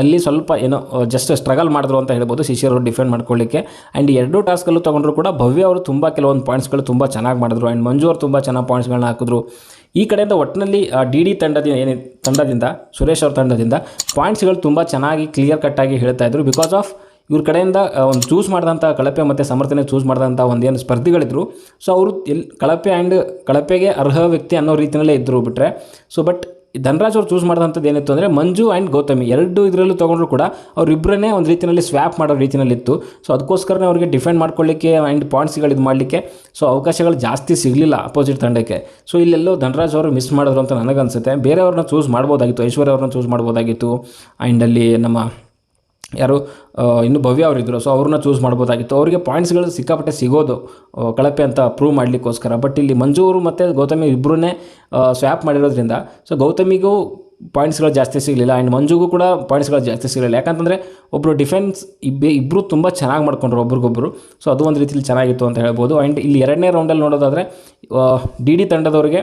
ಅಲ್ಲಿ ಸ್ವಲ್ಪ ಏನೋ ಜಸ್ಟ್ ಸ್ಟ್ರಗಲ್ ಮಾಡಿದ್ರು ಅಂತ ಹೇಳ್ಬೋದು ಶಿಶಿರ್ ಅವರು ಡಿಫೆಂಡ್ ಮಾಡ್ಕೊಳ್ಳಿಕ್ಕೆ ಆ್ಯಂಡ್ ಎರಡೂ ಟಾಸ್ಕಲ್ಲೂ ತೊಗೊಂಡ್ರು ಕೂಡ ಭವ್ಯ ಅವರು ತುಂಬ ಕೆಲವೊಂದು ಪಾಯಿಂಟ್ಸ್ಗಳು ತುಂಬ ಚೆನ್ನಾಗಿ ಮಾಡಿದ್ರು. ಆ್ಯಂಡ್ ಮಂಜು ಅವರು ತುಂಬ ಚೆನ್ನಾಗಿ ಪಾಯಿಂಟ್ಸ್ಗಳನ್ನ ಹಾಕಿದ್ರು. ಈ ಕಡೆಯಿಂದ ಒಟ್ಟಿನಲ್ಲಿ ಡಿ ಡಿ ತಂಡದಿಂದ ಏನೇ ತಂಡದಿಂದ, ಸುರೇಶ್ ಅವ್ರ ತಂಡದಿಂದ ಪಾಯಿಂಟ್ಸ್ಗಳು ತುಂಬ ಚೆನ್ನಾಗಿ ಕ್ಲಿಯರ್ ಕಟ್ಟಾಗಿ ಹೇಳ್ತಾ ಇದ್ರು. ಬಿಕಾಸ್ ಆಫ್ ಇವ್ರ ಕಡೆಯಿಂದ ಒಂದು ಚೂಸ್ ಮಾಡಿದಂಥ ಕಳಪೆ ಮತ್ತು ಸಮರ್ಥನೆ ಚೂಸ್ ಮಾಡಿದಂಥ ಒಂದೇನು ಸ್ಪರ್ಧಿಗಳಿದ್ರು. ಸೊ ಅವರು ಎಲ್ಲಿ ಕಳಪೆ ಆ್ಯಂಡ್ ಕಳಪೆಗೆ ಅರ್ಹ ವ್ಯಕ್ತಿ ಅನ್ನೋ ರೀತಿಯಲ್ಲೇ ಇದ್ದರು ಬಿಟ್ಟರೆ ಸೊ ಬಟ್ ಧನರಾಜ್ ಅವ್ರು ಚೂಸ್ ಮಾಡಿದಂಥದ್ದು ಏನಿತ್ತು ಅಂದರೆ ಮಂಜು ಆ್ಯಂಡ್ ಗೌತಮಿ. ಎರಡು ಇದರಲ್ಲೂ ತೊಗೊಂಡ್ರು ಕೂಡ ಅವರಿಬ್ಬರನ್ನೇ ಒಂದು ರೀತಿಯಲ್ಲಿ ಸ್ವ್ಯಾಪ್ ಮಾಡೋ ರೀತಿಯಲ್ಲಿತ್ತು ಸೊ ಅದಕ್ಕೋಸ್ಕರನೇ ಅವರಿಗೆ ಡಿಫೆಂಡ್ ಮಾಡ್ಕೊಳ್ಳಿಕ್ಕೆ ಆ್ಯಂಡ್ ಪಾಯಿಂಟ್ಸ್ಗಳು ಇದು ಮಾಡಲಿಕ್ಕೆ ಸೊ ಅವಕಾಶಗಳು ಜಾಸ್ತಿ ಸಿಗಲಿಲ್ಲ ಅಪೋಸಿಟ್ ತಂಡಕ್ಕೆ. ಸೊ ಇಲ್ಲೆಲ್ಲೋ ಧನರಾಜ್ ಅವರು ಮಿಸ್ ಮಾಡಿದ್ರು ಅಂತ ನನಗನ್ಸುತ್ತೆ. ಬೇರೆಯವ್ರನ್ನ ಚೂಸ್ ಮಾಡ್ಬೋದಾಗಿತ್ತು, ಐಶ್ವರ್ಯ ಅವ್ರನ್ನ ಚೂಸ್ ಮಾಡ್ಬೋದಾಗಿತ್ತು. ಆ್ಯಂಡ್ ಅಲ್ಲಿ ನಮ್ಮ ಯಾರು ಇನ್ನು ಭವ್ಯ ಅವರಿದ್ದರು ಸೊ ಅವ್ರನ್ನ ಚೂಸ್ ಮಾಡ್ಬೋದಾಗಿತ್ತು. ಅವರಿಗೆ ಪಾಯಿಂಟ್ಸ್ಗಳು ಸಿಕ್ಕಾಪಟ್ಟೆ ಸಿಗೋದು ಕಳಪೆ ಅಂತ ಪ್ರೂವ್ ಮಾಡಲಿಕ್ಕೋಸ್ಕರ. ಬಟ್ ಇಲ್ಲಿ ಮಂಜು ಅವರು ಮತ್ತು ಗೌತಮಿ ಇಬ್ಬರನ್ನೇ ಸ್ವ್ಯಾಪ್ ಮಾಡಿರೋದ್ರಿಂದ ಸೊ ಗೌತಮಿಗೂ ಪಾಯಿಂಟ್ಸ್ಗಳು ಜಾಸ್ತಿ ಸಿಗಲಿಲ್ಲ. ಆ್ಯಂಡ್ ಮಂಜುಗೂ ಕೂಡ ಪಾಯಿಂಟ್ಸ್ಗಳು ಜಾಸ್ತಿ ಸಿಗಲಿಲ್ಲ. ಯಾಕಂತಂದರೆ ಒಬ್ಬರು ಡಿಫೆನ್ಸ್ ಇಬ್ಬ ಇಬ್ಬರು ತುಂಬ ಚೆನ್ನಾಗಿ ಮಾಡ್ಕೊಂಡ್ರು ಒಬ್ರಿಗೊಬ್ಬರು ಸೊ ಅದು ಒಂದು ರೀತಿಯಲ್ಲಿ ಚೆನ್ನಾಗಿತ್ತು ಅಂತ ಹೇಳ್ಬೋದು. ಆ್ಯಂಡ್ ಇಲ್ಲಿ ಎರಡನೇ ರೌಂಡಲ್ಲಿ ನೋಡೋದಾದರೆ ಡಿ ಡಿ ತಂಡದವರಿಗೆ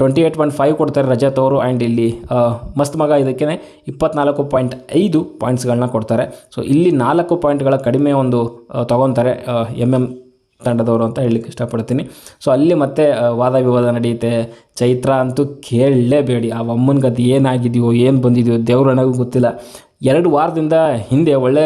ಟ್ವೆಂಟಿ ಏಯ್ಟ್ ಪಾಯಿಂಟ್ ಫೈವ್ ಕೊಡ್ತಾರೆ ರಜತ್ ಅವರು ಆ್ಯಂಡ್ ಇಲ್ಲಿ ಮಸ್ತ್ ಮಗ ಇದಕ್ಕೆ ಇಪ್ಪತ್ನಾಲ್ಕು ಪಾಯಿಂಟ್ ಐದು ಪಾಯಿಂಟ್ಸ್ಗಳನ್ನ ಕೊಡ್ತಾರೆ. ಸೊ ಇಲ್ಲಿ ನಾಲ್ಕು ಪಾಯಿಂಟ್ಗಳ ಕಡಿಮೆ ಒಂದು ತೊಗೊತಾರೆ ಎಂ ಎಂ ತಂಡದವರು ಅಂತ ಹೇಳಲಿಕ್ಕೆ ಇಷ್ಟಪಡ್ತೀನಿ. ಸೊ ಅಲ್ಲಿ ಮತ್ತೆ ವಾದ ವಿವಾದ ನಡೆಯುತ್ತೆ. ಚೈತ್ರ ಅಂತೂ ಕೇಳಲೇಬೇಡಿ. ಆ ಅಮ್ಮನಿಗೆ ಅದು ಏನಾಗಿದೆಯೋ, ಏನು ಬಂದಿದೆಯೋ, ದೇವ್ರು ನನಗೂ ಗೊತ್ತಿಲ್ಲ. ಎರಡು ವಾರದಿಂದ ಹಿಂದೆ ಒಳ್ಳೆ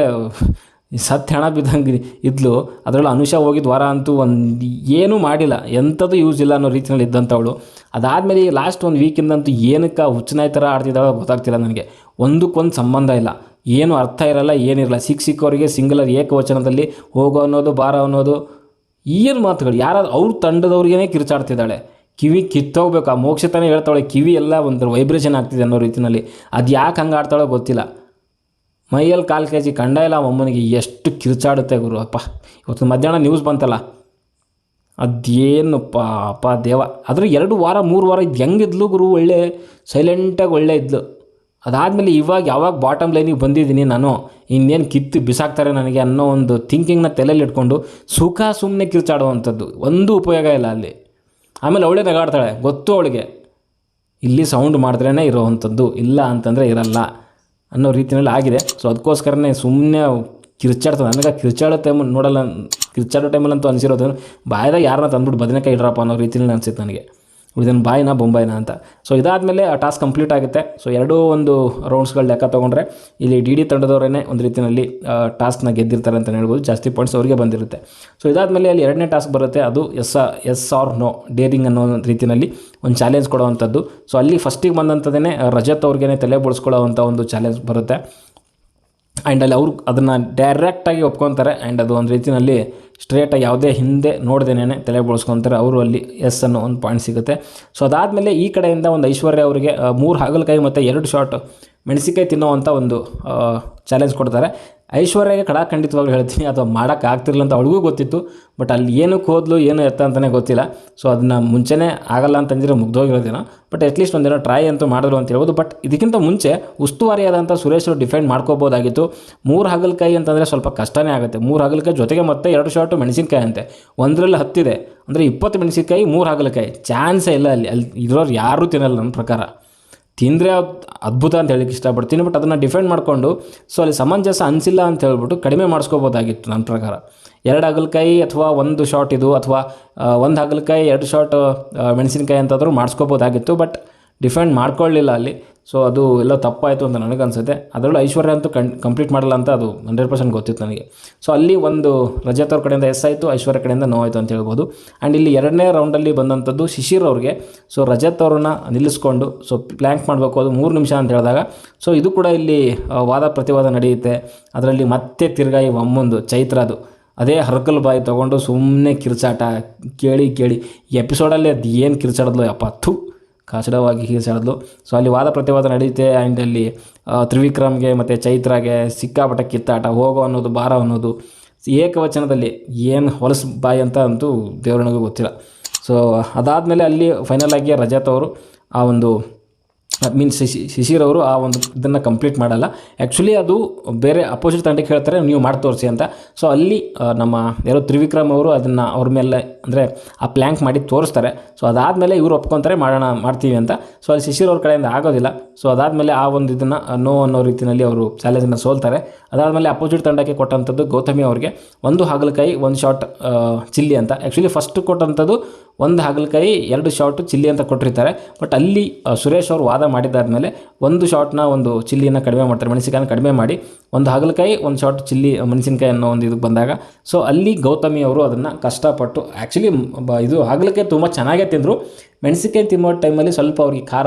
ಸತ್ತು ಹೆಣ ಬಿದ್ದಂಗೆ ಇದ್ಲು, ಅದರಲ್ಲಿ ಅನುಷ ಹೋಗಿದ್ದು ವಾರ ಅಂತೂ ಒಂದು ಏನೂ ಮಾಡಿಲ್ಲ. ಎಂಥದ್ದು ಯೂಸ್ ಇಲ್ಲ ಅನ್ನೋ ರೀತಿಯಲ್ಲಿ ಇದ್ದಂಥವಳು. ಅದಾದಮೇಲೆ ಈ ಲಾಸ್ಟ್ ಒಂದು ವೀಕಿಂದಂತೂ ಏನಕ್ಕೆ ಹುಚ್ಚನಾಯಿ ಥರ ಆಡ್ತಿದ್ದಾವೆ ಗೊತ್ತಾಗ್ತಿಲ್ಲ ನನಗೆ. ಒಂದಕ್ಕೊಂದು ಸಂಬಂಧ ಇಲ್ಲ. ಏನು ಅರ್ಥ ಇರಲ್ಲ, ಏನಿರಲ್ಲ. ಸಿಕ್ಕ ಸಿಕ್ಕವರಿಗೆ ಸಿಂಗಲರ್ ಏಕವಚನದಲ್ಲಿ ಹೋಗೋ ಅನ್ನೋದು, ಬಾರ ಅನ್ನೋದು, ಏನು ಮಾತುಗಳು. ಯಾರಾದ್ರು ಅವ್ರ ತಂಡದವ್ರಿಗೇ ಕಿರ್ಚಾಡ್ತಿದ್ದಾಳೆ. ಕಿವಿ ಕಿತ್ತೋಗ್ಬೇಕು. ಆ ಮೋಕ್ಷತನೇ ಹೇಳ್ತಾಳೆ. ಕಿವಿ ಎಲ್ಲ ಒಂದು ವೈಬ್ರೇಷನ್ ಆಗ್ತಿದೆ ಅನ್ನೋ ರೀತಿಯಲ್ಲಿ ಅದು ಯಾಕೆ ಹಂಗೆ ಆಡ್ತಾಳೋ ಗೊತ್ತಿಲ್ಲ. ಮೈಯಲ್ಲಿ ಕಾಲು ಕೆ ಜಿ ಕಂಡ ಇಲ್ಲ ಅಮ್ಮನಿಗೆ ಎಷ್ಟು ಕಿರ್ಚಾಡುತ್ತೆ ಗುರು ಅಪ್ಪ. ಇವತ್ತು ಮಧ್ಯಾಹ್ನ ನ್ಯೂಸ್ ಬಂತಲ್ಲ. ಅದೇನು ಪಾಪ ದೇವ. ಆದರೆ ಎರಡು ವಾರ, ಮೂರು ವಾರ ಇದು ಹೆಂಗಿದ್ಲು ಗುರು? ಒಳ್ಳೆ ಸೈಲೆಂಟಾಗಿ ಒಳ್ಳೆ ಇದ್ಲು. ಅದಾದಮೇಲೆ ಇವಾಗ ಯಾವಾಗ ಬಾಟಮ್ ಲೈನಿಗೆ ಬಂದಿದ್ದೀನಿ ನಾನು, ಇನ್ನೇನು ಕಿತ್ತು ಬಿಸಾಕ್ತಾರೆ ನನಗೆ ಅನ್ನೋ ಒಂದು ಥಿಂಕಿಂಗ್ನ ತಲೆಯಲ್ಲಿ ಇಟ್ಕೊಂಡು ಸುಖ ಸುಮ್ಮನೆ ಕಿರ್ಚಾಡುವಂಥದ್ದು. ಒಂದು ಉಪಯೋಗ ಇಲ್ಲ ಅಲ್ಲಿ. ಆಮೇಲೆ ಅವಳೇ ನಗಾಡ್ತಾಳೆ, ಗೊತ್ತು ಅವಳಿಗೆ. ಇಲ್ಲಿ ಸೌಂಡ್ ಮಾಡಿದ್ರೇ ಇರೋವಂಥದ್ದು, ಇಲ್ಲ ಅಂತಂದರೆ ಇರಲ್ಲ. ಅನ್ನೋ ರೀತಿಯಲ್ಲಿ ಆಗಿದೆ. ಸೊ ಅದಕ್ಕೋಸ್ಕರನೇ ಸುಮ್ಮನೆ ಕಿರ್ಚಾಡ್ತದೆ ನನಗೆ ಕಿರ್ಚಾಡೋ ಟೈಮ್ ನೋಡಲ್ಲ ಕಿರ್ಚಾಡೋ ಟೈಮಲ್ಲಂತೂ ಅನಿಸಿರೋದು ಬಾಯ್ದಾಗ ಯಾರನ್ನ ತಂದ್ಬಿಟ್ಟು ಬದನೆಕಾಯಿ ಇಡ್ರಪ್ಪ ಅನ್ನೋ ರೀತಿಯಲ್ಲಿ ಅನಿಸುತ್ತೆ ನನಗೆ. ಇದನ್ನು ಬಾಯ್ನ ಬೊಂಬೈನ ಅಂತ. ಸೊ ಇದಾದಮೇಲೆ ಆ ಟಾಸ್ಕ್ ಕಂಪ್ಲೀಟ್ ಆಗುತ್ತೆ. ಸೊ ಎರಡೂ ಒಂದು ರೌಂಡ್ಸ್ಗಳು ಲೆಕ್ಕ ತೊಗೊಂಡ್ರೆ ಇಲ್ಲಿ ಡಿ ಡಿ ತಂಡದವರೇ ಒಂದು ರೀತಿಯಲ್ಲಿ ಟಾಸ್ಕ್ನ ಗೆದ್ದಿರ್ತಾರೆ ಅಂತ ಹೇಳ್ಬೋದು. ಜಾಸ್ತಿ ಪಾಯಿಂಟ್ಸ್ ಅವರಿಗೆ ಬಂದಿರುತ್ತೆ. ಸೊ ಇದಾದಮೇಲೆ ಅಲ್ಲಿ ಎರಡನೇ ಟಾಸ್ಕ್ ಬರುತ್ತೆ. ಅದು S S R no daring ಅನ್ನೋ ಒಂದು ರೀತಿಯಲ್ಲಿ ಒಂದು ಚಾಲೆಂಜ್ ಕೊಡೋವಂಥದ್ದು. ಸೊ ಅಲ್ಲಿ ಫಸ್ಟಿಗೆ ಬಂದಂಥದ್ದೇ ರಜತ್ ಅವ್ರಿಗೇ ತಲೆ ಬೋಳಿಸ್ಕೊಳ್ಳೋವಂಥ ಒಂದು ಚಾಲೆಂಜ್ ಬರುತ್ತೆ. ಆ್ಯಂಡ್ ಅಲ್ಲಿ ಅವ್ರು ಅದನ್ನು ಡೈರೆಕ್ಟಾಗಿ ಒಪ್ಕೊತಾರೆ. ಆ್ಯಂಡ್ ಅದು ಒಂದು ರೀತಿಯಲ್ಲಿ ಸ್ಟ್ರೇಟಾಗಿ ಯಾವುದೇ ಹಿಂದೆ ನೋಡ್ದೇನೆ ತಲೆ ಬಳಸ್ಕೊತಾರೆ, ಅವರು ಅಲ್ಲಿ ಎಸ್ ಅನ್ನೋ ಒಂದು ಪಾಯಿಂಟ್ ಸಿಗುತ್ತೆ. ಸೊ ಅದಾದಮೇಲೆ ಈ ಕಡೆಯಿಂದ ಒಂದು ಐಶ್ವರ್ಯ ಅವರಿಗೆ ಮೂರು ಹಾಗಲಕಾಯಿ ಮತ್ತು ಎರಡು ಶಾಟ್ ಮೆಣಸಿಕಾಯಿ ತಿನ್ನೋವಂಥ ಒಂದು ಚಾಲೆಂಜ್ ಕೊಡ್ತಾರೆ. ಐಶ್ವರ್ಯಗೆ ಖಂಡಿತವಾಗ್ಲೂ ಹೇಳ್ತೀನಿ, ಅಥವಾ ಆಗ್ತಿರಲಿಲ್ಲ ಅಂತ ಅವಳಿಗೂ ಗೊತ್ತಿತ್ತು ಬಟ್ ಅಲ್ಲಿ ಏನಕ್ಕೆ ಹೋದ್ಲು, ಏನು ಎತ್ತ ಅಂತಲೇ ಗೊತ್ತಿಲ್ಲ. ಸೊ ಅದನ್ನ ಮುಂಚೆನೇ ಆಗಲ್ಲ ಅಂತಂದರೆ ಮುಗ್ದೋಗಿರೋದೇನೋ ಬಟ್ ಅಟ್ಲೀಸ್ಟ್ ಒಂದೇನೋ ಟ್ರೈ ಅಂತೂ ಮಾಡಿದ್ರು ಅಂತ ಹೇಳ್ಬೋದು. ಬಟ್ ಇದಕ್ಕಿಂತ ಮುಂಚೆ ಉಸ್ತುವಾರಿಯಾದಂಥ ಸುರೇಶ್ ಅವರು ಡಿಫೆಂಡ್ ಮಾಡ್ಕೋಬೋದಾಗಿತ್ತು. ಮೂರು ಹಾಗಲಕಾಯಿ ಅಂತಂದರೆ ಸ್ವಲ್ಪ ಕಷ್ಟನೇ ಆಗುತ್ತೆ. ಮೂರು ಹಾಗಲಕಾಯಿ ಜೊತೆಗೆ ಮತ್ತೆ ಎರಡು ಶಾರ್ಟು ಮೆಣಸಿನ್ಕಾಯಿ ಅಂತೆ. ಒಂದರಲ್ಲಿ ಹತ್ತಿದೆ. ಅಂದರೆ ಇಪ್ಪತ್ತು ಮೆಣಸಿನಕಾಯಿ, ಮೂರು ಹಾಗಲಕಾಯಿ ಚಾನ್ಸೇ ಇಲ್ಲ ಅಲ್ಲಿ. ಅಲ್ಲಿ ಇರೋರು ಯಾರೂ ತಿನ್ನಲ್ಲ ನನ್ನ ಪ್ರಕಾರ. ತಿಂದರೆ ಅದ್ಭುತ ಅಂತ ಹೇಳಿಕ್ಕೆ ಇಷ್ಟಪಡ್ತೀನಿ ಬಟ್ ಅದನ್ನು ಡಿಫೆಂಡ್ ಮಾಡಿಕೊಂಡು ಸೊ ಅಲ್ಲಿ ಸಮಂಜಸ ಅನಿಸಿಲ್ಲ ಅಂತ ಹೇಳ್ಬಿಟ್ಟು ಕಡಿಮೆ ಮಾಡಿಸ್ಕೋಬೋದಾಗಿತ್ತು ನನ್ನ ಪ್ರಕಾರ. ಎರಡು ಹಗಲಕಾಯಿ ಅಥವಾ ಒಂದು ಶಾಟ್ ಇದು, ಅಥವಾ ಒಂದು ಹಾಗಲಕಾಯಿ, ಎರಡು ಶಾಟ್ ಮೆಣಸಿನಕಾಯಿ ಅಂತಾದರೂ ಮಾಡಿಸ್ಕೋಬೋದಾಗಿತ್ತು ಬಟ್ ಡಿಫೆಂಡ್ ಮಾಡ್ಕೊಳ್ಳಿಲ್ಲ ಅಲ್ಲಿ. ಸೊ ಅದು ಎಲ್ಲ ತಪ್ಪಾಯಿತು ಅಂತ ನನಗನ್ಸುತ್ತೆ. ಅದರಲ್ಲೂ ಐಶ್ವರ್ಯ ಅಂತೂ ಕಣ್ ಕಂಪ್ಲೀಟ್ ಮಾಡಲ್ಲ ಅಂತ ಅದು ಹಂಡ್ರೆಡ್ ಪರ್ಸೆಂಟ್ ಗೊತ್ತಿತ್ತು ನನಗೆ. ಸೊ ಅಲ್ಲಿ ಒಂದು ರಜತ್ ಅವ್ರ ಕಡೆಯಿಂದ ಎಸ್ ಆಯಿತು, ಐಶ್ವರ್ಯ ಕಡೆಯಿಂದ ನೋ ಆಯಿತು ಅಂತ ಹೇಳ್ಬೋದು. ಆ್ಯಂಡ್ ಇಲ್ಲಿ ಎರಡನೇ ರೌಂಡಲ್ಲಿ ಬಂದಂಥದ್ದು ಶಿಶಿರ್ ಅವ್ರಿಗೆ. ಸೊ ರಜತ್ ಅವ್ರನ್ನ ನಿಲ್ಲಿಸ್ಕೊಂಡು ಸೊ ಪ್ಲ್ಯಾಂಕ್ ಮಾಡಬೇಕು, ಅದು ಮೂರು ನಿಮಿಷ ಅಂತ ಹೇಳಿದಾಗ. ಸೊ ಇದು ಕೂಡ ಇಲ್ಲಿ ವಾದ ಪ್ರತಿವಾದ ನಡೆಯುತ್ತೆ. ಅದರಲ್ಲಿ ಮತ್ತೆ ತಿರ್ಗಾ ಈ ಚೈತ್ರ ಅದು. ಅದೇ ಹರ್ಕಲ್ ಬಾಯಿ ತೊಗೊಂಡು ಸುಮ್ಮನೆ ಕಿರ್ಚಾಟ ಕೇಳಿ ಕೇಳಿ. ಎಪಿಸೋಡಲ್ಲಿ ಅದು ಏನು ಕಿರ್ಚಾಡಿದ್ಲು ಅಪ್ಪ ಥು. ಕಾಚಡವಾಗಿ ಕಿರ್ಚಾಡಿದ್ಲು ಸೊ ಅಲ್ಲಿ ವಾದ ಪ್ರತಿವಾದ ನಡೆಯುತ್ತೆ ಆ್ಯಂಡ್ ಅಲ್ಲಿ ತ್ರಿವಿಕ್ರಮ್ಗೆ ಮತ್ತು ಚೈತ್ರಾಗೆ ಸಿಕ್ಕಾಪಟ್ಟ ಕಿತ್ತಾಟ ಹೋಗೋ ಅನ್ನೋದು, ಬಾರ ಅನ್ನೋದು, ಏಕವಚನದಲ್ಲಿ ಏನು ಹೊಲಸು ಬಾಯಿ ಅಂತ ಅಂತೂ ದೇವರನಿಗೂ ಗೊತ್ತಿಲ್ಲ. ಸೊ ಅದಾದಮೇಲೆ ಅಲ್ಲಿ ಫೈನಲ್ ಆಗಿ ರಜತ್ ಅವರು ಆ ಒಂದು ಮೀನ್ಸ್ ಶಿಶಿ ಶಿಶಿರ್ ಅವರು ಆ ಒಂದು ಇದನ್ನು ಕಂಪ್ಲೀಟ್ ಮಾಡಲ್ಲ. ಆ್ಯಕ್ಚುಲಿ ಅದು ಬೇರೆ ಅಪೋಸಿಟ್ ತಂಡಕ್ಕೆ ಹೇಳ್ತಾರೆ, ನೀವು ಮಾಡಿ ತೋರಿಸಿ ಅಂತ. ಸೊ ಅಲ್ಲಿ ನಮ್ಮ ಯಾರೋ ತ್ರಿವಿಕ್ರಮ್ ಅವರು ಅದನ್ನು ಅವ್ರ ಮೇಲೆ ಅಂದರೆ ಆ ಪ್ಲ್ಯಾಂಕ್ ಮಾಡಿ ತೋರಿಸ್ತಾರೆ. ಸೊ ಅದಾದಮೇಲೆ ಇವರು ಒಪ್ಕೊತಾರೆ, ಮಾಡೋಣ, ಮಾಡ್ತೀವಿ ಅಂತ. ಸೊ ಅಲ್ಲಿ ಶಿಶಿರ್ ಅವ್ರ ಕಡೆಯಿಂದ ಆಗೋದಿಲ್ಲ. ಸೊ ಅದಾದಮೇಲೆ ಆ ಒಂದು ಇದನ್ನು ನೋ ಅನ್ನೋ ರೀತಿಯಲ್ಲಿ ಅವರು ಚಾಲೆಂಜನ್ನು ಸೋಲ್ತಾರೆ. ಅದಾದಮೇಲೆ ಅಪೋಸಿಟ್ ತಂಡಕ್ಕೆ ಕೊಟ್ಟಂಥದ್ದು ಗೌತಮಿ ಅವರಿಗೆ. ಒಂದು ಹಾಗಲಕಾಯಿ, ಒಂದು ಶಾಟ್ ಚಿಲ್ಲಿ ಅಂತ. ಆ್ಯಕ್ಚುಲಿ ಫಸ್ಟ್ ಕೊಟ್ಟಂಥದ್ದು ಒಂದು ಹಾಗಲಕಾಯಿ, ಎರಡು ಶಾಟ್ ಚಿಲ್ಲಿ ಅಂತ ಕೊಟ್ಟಿರ್ತಾರೆ. ಬಟ್ ಅಲ್ಲಿ ಸುರೇಶ್ ಅವರು ವಾದ ಮಾಡಿದ್ದಾದಮೇಲೆ ಒಂದು ಶಾಟ್ನ ಒಂದು ಚಿಲ್ಲಿಯನ್ನು ಕಡಿಮೆ ಮಾಡ್ತಾರೆ, ಮೆಣಸಿನಕಾಯಿನ ಕಡಿಮೆ ಮಾಡಿ. ಒಂದು ಹಾಗಲಕಾಯಿ, ಒಂದು ಶಾಟ್ ಚಿಲ್ಲಿ, ಮೆಣಸಿನಕಾಯಿ ಅನ್ನೋ ಒಂದು ಇದಕ್ಕೆ ಬಂದಾಗ. ಸೊ ಅಲ್ಲಿ ಗೌತಮಿ ಅವರು ಅದನ್ನು ಕಷ್ಟಪಟ್ಟು ಆ್ಯಕ್ಚುಲಿ ಇದು ಆಗಲಿಕ್ಕೆ ತುಂಬ ಚೆನ್ನಾಗೇ ತಿಂದರು. ಮೆಣಸಿನ್ಕಾಯಿ ತಿನ್ನೋ ಟೈಮಲ್ಲಿ ಸ್ವಲ್ಪ ಅವ್ರಿಗೆ ಖಾರ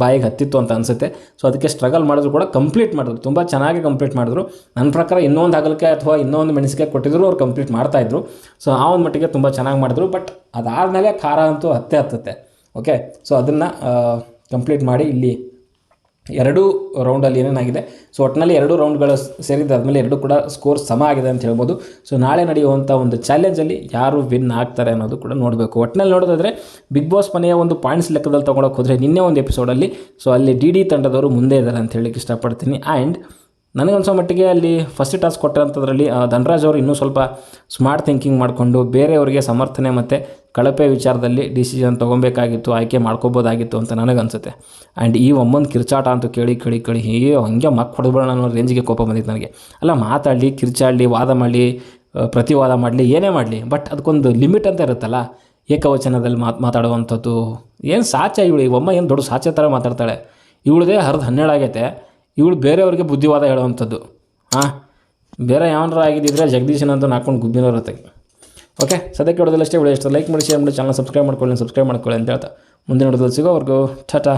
ಬಾಯಿಗೆ ಹತ್ತಿತ್ತು ಅಂತ ಅನಿಸುತ್ತೆ. ಸೊ ಅದಕ್ಕೆ ಸ್ಟ್ರಗಲ್ ಮಾಡಿದ್ರು ಕೂಡ ಕಂಪ್ಲೀಟ್ ಮಾಡಿದ್ರು. ತುಂಬ ಚೆನ್ನಾಗಿ ಕಂಪ್ಲೀಟ್ ಮಾಡಿದ್ರು. ನನ್ನ ಪ್ರಕಾರ ಇನ್ನೊಂದು ಹಾಗಲಕಾಯಿ ಅಥವಾ ಇನ್ನೊಂದು ಮೆಣಸಿನ್ಕಾಯಿ ಕೊಟ್ಟಿದ್ರು ಅವ್ರು ಕಂಪ್ಲೀಟ್ ಮಾಡ್ತಾಯಿದ್ರು ಸೊ ಆ ಒಂದು ಮಟ್ಟಿಗೆ ತುಂಬ ಚೆನ್ನಾಗಿ ಮಾಡಿದ್ರು. ಬಟ್ ಅದಾದಮೇಲೆ ಖಾರ ಅಂತೂ ಹತ್ತೆ ಹತ್ತುತ್ತೆ. ಓಕೆ ಸೊ ಅದನ್ನು ಕಂಪ್ಲೀಟ್ ಮಾಡಿ ಇಲ್ಲಿ ಎರಡೂ ರೌಂಡಲ್ಲಿ ಏನೇನಾಗಿದೆ ಸೊ ಒಟ್ಟಿನಲ್ಲಿ ಎರಡು ರೌಂಡ್ಗಳು ಆದಮೇಲೆ ಎರಡೂ ಕೂಡ ಸ್ಕೋರ್ ಸಮ ಆಗಿದೆ ಅಂತ ಹೇಳ್ಬೋದು. ಸೊ ನಾಳೆ ನಡೆಯುವಂಥ ಒಂದು ಚಾಲೆಂಜಲ್ಲಿ ಯಾರು ವಿನ್ ಆಗ್ತಾರೆ ಅನ್ನೋದು ಕೂಡ ನೋಡಬೇಕು. ಒಟ್ಟಿನಲ್ಲಿ ನೋಡೋದಾದರೆ ಬಿಗ್ ಬಾಸ್ ಮನೆಯ ಒಂದು ಪಾಯಿಂಟ್ಸ್ ಲೆಕ್ಕದಲ್ಲಿ ತೊಗೊಳಕ್ಕೆ ಹೋದರೆ ನಿನ್ನೆ ಒಂದು ಎಪಿಸೋಡಲ್ಲಿ ಸೊ ಅಲ್ಲಿ ಡಿ ಡಿ ತಂಡದವರು ಮುಂದೆ ಇದ್ದಾರೆ ಅಂತ ಹೇಳಕ್ಕೆ ಇಷ್ಟಪಡ್ತೀನಿ. ಆ್ಯಂಡ್ ನನಗನ್ಸೋ ಮಟ್ಟಿಗೆ ಅಲ್ಲಿ ಫಸ್ಟ್ ಟಾಸ್ಕ್ ಕೊಟ್ಟಂಥದ್ರಲ್ಲಿ ಆ, ಧನರಾಜ್ ಅವರು ಇನ್ನೂ ಸ್ವಲ್ಪ ಸ್ಮಾರ್ಟ್ ಥಿಂಕಿಂಗ್ ಮಾಡಿಕೊಂಡು ಬೇರೆಯವರಿಗೆ ಸಮರ್ಥನೆ ಮತ್ತು ಕಳಪೆ ವಿಚಾರದಲ್ಲಿ ಡಿಸಿಷನ್ ತೊಗೊಬೇಕಾಗಿತ್ತು ಆಯ್ಕೆ ಮಾಡ್ಕೋಬೋದಾಗಿತ್ತು ಅಂತ ನನಗನ್ಸುತ್ತೆ. ಆ್ಯಂಡ್ ಈ ಒಮ್ಮೊಂದು ಕಿರ್ಚಾಟ ಅಂತೂ ಕೇಳಿ ಕೇಳಿ ಕೇಳಿ ಹೀಗೆ ಹಂಗೆ ಮಕ್ ಹೊಡೆದ್ಬಿಡೋಣ ಅನ್ನೋ ರೇಂಜಿಗೆ ಕೋಪ ಬಂದಿತ್ತು ನನಗೆ. ಅಲ್ಲ ಮಾತಾಡಲಿ ಕಿರ್ಚಾಡಲಿ ವಾದ ಮಾಡಲಿ ಪ್ರತಿವಾದ ಮಾಡಲಿ ಏನೇ ಮಾಡಲಿ ಬಟ್ ಅದಕ್ಕೊಂದು ಲಿಮಿಟ್ ಅಂತ ಇರುತ್ತಲ್ಲ ಏಕವಚನದಲ್ಲಿ ಮಾತು ಮಾತಾಡುವಂಥದ್ದು ಏನು ಸಾಚ ಇವಳು? ಒಮ್ಮ ಏನು ದೊಡ್ಡ ಸಾಚೆ ಥರ ಮಾತಾಡ್ತಾಳೆ? ಇವಳದೇ ಹರಿದು ಹನ್ನೆರಡು ಆಗೈತೆ. ಇವಳು ಬೇರೆಯವ್ರಿಗೆ ಬುದ್ಧಿವಾದ ಹೇಳುವಂಥದ್ದು. ಹಾಂ ಬೇರೆ ಯಾವನಾರ ಆಗಿದ್ದಿದ್ರೆ ಜಗದೀಶನ್ ಅಂತ ನಾಲ್ಕೊಂಡು ಗುಬ್ಬಿನವ್ರ ಓಕೆ ಸದ್ಯಕ್ಕೆ ಹೊಡೆದಲ್ಲಷ್ಟೇ ವಿಡಿಯೋ ಇಷ್ಟ ಲೈಕ್ ಮಾಡಿ ಶೇರ್ ಮಾಡಿ ಚಾನಲ್ ಸಬ್ಸ್ಕ್ರೈಬ್ ಮಾಡ್ಕೊಳ್ಳಿ ಸಬ್ಸ್ಕ್ರೈಬ್ ಮಾಡ್ಕೊಳ್ಳಿ ಅಂತ ಹೇಳ್ತಾ ಮುಂದಿನ ಹೊಡೆದಲ್ಲಿ ಸಿಗೋವರೆಗೂ, ಟಾಟಾ.